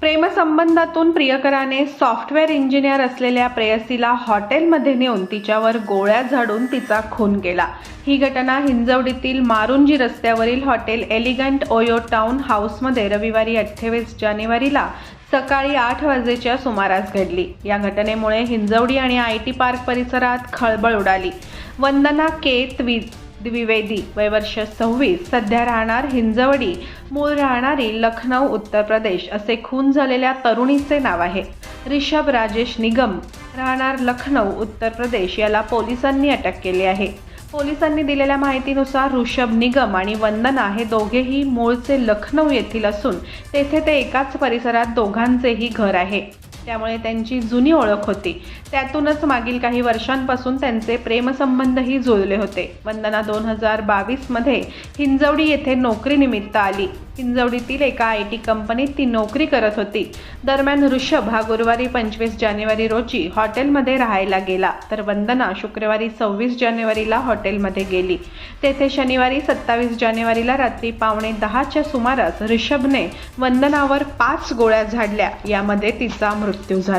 प्रेमसंबंधातून प्रियकराने software engineer असलेल्या प्रेयसीला हॉटेलमध्ये नेऊन तिच्यावर गोळ्या झाडून तिचा खून केला. ही घटना हिंजवडीतील मारुंजी रस्त्यावरील हॉटेल एलिगंट ओयो टाउन हाऊसमध्ये रविवारी अठ्ठावीस जानेवारीला सकाळी आठ वाजेच्या सुमारास घडली. या घटनेमुळे हिंजवडी आणि आय टी पार्क परिसरात खळबळ उडाली. वंदना के द्वि द्विवेदी. वयवर्ष सव्वीस. सध्या राहणार हिंजवडी. मूळ राहणारी लखनौ उत्तर प्रदेश असे खून झालेल्या तरुणीचे नाव आहे. रिषभ राजेश निगम राहणार लखनौ उत्तर प्रदेश याला पोलिसांनी अटक केली आहे. पोलिसांनी दिलेल्या माहितीनुसार ऋषभ निगम आणि वंदना हे दोघेही मूळचे लखनौ येथील असून तेथे ते एकाच परिसरात दोघांचेही घर आहे. त्यामुळे त्यांची जुनी ओळख होती. त्यातूनच मागील काही वर्षांपासून त्यांचे प्रेमसंबंधही जुळले होते. वंदना दोन हजार बावीसमध्ये हिंजवडी येथे नोकरीनिमित्त आली. हिंजवडीतील एका आय टी कंपनीत ती नोकरी करत होती. दरम्यान ऋषभ हा गुरुवारी पंचवीस जानेवारी रोजी हॉटेलमध्ये राहायला गेला. तर वंदना शुक्रवारी सव्वीस जानेवारीला हॉटेलमध्ये गेली. तेथे शनिवारी सत्तावीस जानेवारीला रात्री पावणे दहाच्या सुमारास ऋषभने वंदनावर पाच गोळ्या झाडल्या. यामध्ये तिचा मृत्यू de usar